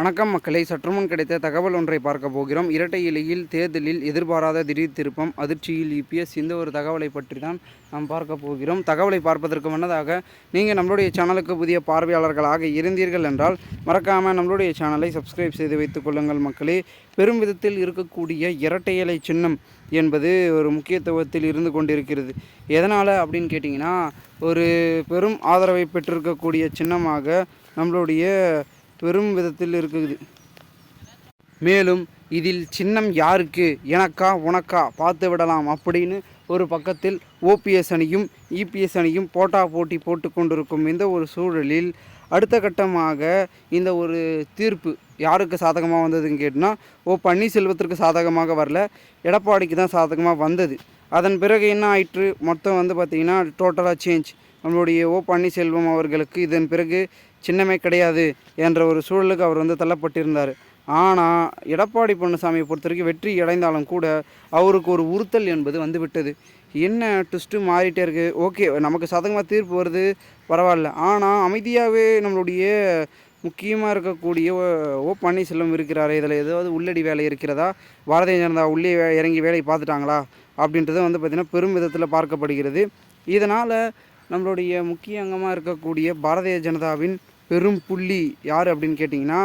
வணக்கம் மக்களை சற்றுமுன் கிடைத்த தகவல் ஒன்றை பார்க்க போகிறோம். இரட்டை இலையில் தேர்தலில் எதிர்பாராத திடீர் திருப்பம் அதிர்ச்சியில் இபிஎஸ் இந்த ஒரு தகவலை பற்றி தான் நாம் பார்க்க போகிறோம். தகவலை பார்ப்பதற்கு முன்னதாக நீங்கள் நம்மளுடைய சேனலுக்கு புதிய பார்வையாளர்களாக இருந்தீர்கள் என்றால் மறக்காமல் நம்மளுடைய சேனலை சப்ஸ்கிரைப் செய்து வைத்துக் கொள்ளுங்கள் மக்களே. பெரும் விதத்தில் இருக்கக்கூடிய இரட்டை இலை சின்னம் என்பது ஒரு முக்கியத்துவத்தில் இருந்து கொண்டிருக்கிறது. எதனால் அப்படின்னு கேட்டிங்கன்னா ஒரு பெரும் ஆதரவை பெற்றிருக்கக்கூடிய சின்னமாக நம்மளுடைய பெரும் விதத்தில் இருக்குது. மேலும் இதில் சின்னம் யாருக்கு? எனக்கா உனக்கா? பார்த்து விடலாம் அப்படின்னு ஒரு பக்கத்தில் ஓபிஎஸ் அணியும் இபிஎஸ் அணியும் போட்டா போட்டி போட்டு கொண்டிருக்கும் இந்த ஒரு சூழலில் அடுத்த கட்டமாக இந்த ஒரு தீர்ப்பு யாருக்கு சாதகமாக வந்ததுன்னு கேட்டால் ஓ பன்னீர்செல்வத்திற்கு சாதகமாக வரல. எடப்பாடிக்கு தான் சாதகமாக வந்தது. அதன் பிறகு என்ன ஆயிற்று? மொத்தம் வந்து பார்த்திங்கன்னா டோட்டலாக சேஞ்ச் நம்மளுடைய ஓ பன்னீர்செல்வம் அவர்களுக்கு இதன் பிறகு சின்னமே கிடையாது என்ற ஒரு சூழலுக்கு அவர் வந்து தள்ளப்பட்டிருந்தார். ஆனால் எடப்பாடி பழனிசாமியை பொறுத்த வரைக்கும் வெற்றி அடைந்தாலும் கூட அவருக்கு ஒரு உறுத்தல் என்பது வந்துவிட்டது. என்ன ட்விஸ்ட்டு மாறிட்டே இருக்குது ஓகே நமக்கு சதகமாக தீர்ப்பு வருது பரவாயில்ல. ஆனால் அமைதியாகவே நம்மளுடைய முக்கியமாக இருக்கக்கூடிய ஓ பன்னீர்செல்வம் இருக்கிறாரு இதில் ஏதாவது உள்ளடி வேலை இருக்கிறதா? பாரதிய ஜனதா உள்ளே வே- இறங்கி வேலையை பார்த்துட்டாங்களா? அப்படின்றது வந்து பார்த்திங்கன்னா பெரும் விதத்தில் பார்க்கப்படுகிறது. இதனால் நம்மளுடைய முக்கிய அங்கமாக இருக்கக்கூடிய பாரதிய ஜனதாவின் பெரும் புள்ளி யார் அப்படின்னு கேட்டிங்கன்னா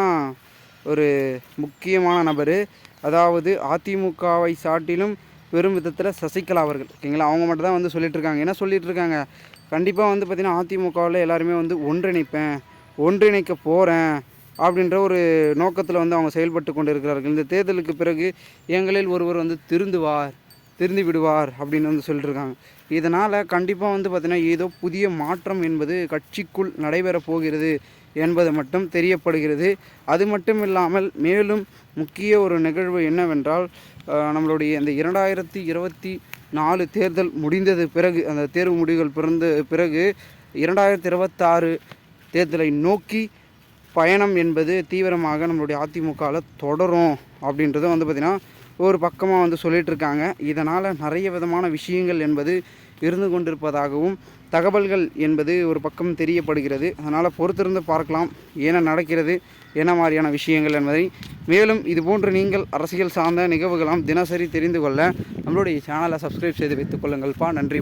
ஒரு முக்கியமான நபர். அதாவது அதிமுகவை சாட்டிலும் பெரும் விதத்தில் சசிகலா அவர்கள். ஓகேங்களா? அவங்க மட்டும் தான் வந்து சொல்லிகிட்ருக்காங்க என்ன சொல்லிகிட்ருக்காங்க கண்டிப்பாக வந்து பார்த்திங்கன்னா அதிமுகவில் எல்லாருமே வந்து ஒன்றிணைப்பேன் ஒன்றிணைக்க போகிறேன் அப்படின்ற ஒரு நோக்கத்தில் வந்து அவங்க செயல்பட்டு கொண்டு இருக்கிறார்கள் இந்த தேர்தலுக்கு பிறகு எங்களில் ஒருவர் வந்து திருந்துவார். திருந்தி விடுவார் அப்படின்னு வந்து சொல்லிட்டு இதனால் கண்டிப்பாக வந்து பார்த்திங்கன்னா ஏதோ புதிய மாற்றம் என்பது கட்சிக்குள் நடைபெறப் போகிறது என்பது மட்டும் தெரியப்படுகிறது. அது மட்டும் இல்லாமல் மேலும் முக்கிய ஒரு நிகழ்வு என்னவென்றால் நம்மளுடைய இந்த இரண்டாயிரத்தி இருபத்தி நாலு தேர்தல் முடிந்தது பிறகு அந்த தேர்வு முடிவுகள் பிறந்த பிறகு இரண்டாயிரத்தி இருபத்தாறு தேர்தலை நோக்கி பயணம் என்பது தீவிரமாக நம்மளுடைய அதிமுகவில் தொடரும் அப்படின்றதும் வந்து பார்த்திங்கன்னா ஒரு பக்கமாக வந்து சொல்லிட்டு இருக்காங்க இதனால் நிறைய விதமான விஷயங்கள் என்பது இருந்து கொண்டிருப்பதாகவும் தகவல்கள் என்பது ஒரு பக்கம் தெரியப்படுகிறது. அதனால் பொறுத்திருந்து பார்க்கலாம். என்ன நடக்கிறது? என்ன மாதிரியான விஷயங்கள் என்பதை. மேலும் இதுபோன்று நீங்கள் அரசியல் சார்ந்த நிகழ்வுகளாம் தினசரி தெரிந்து கொள்ள நம்மளுடைய சேனலை சப்ஸ்கிரைப் செய்து வைத்துக் கொள்ளுங்கள்ப்பா. நன்றி.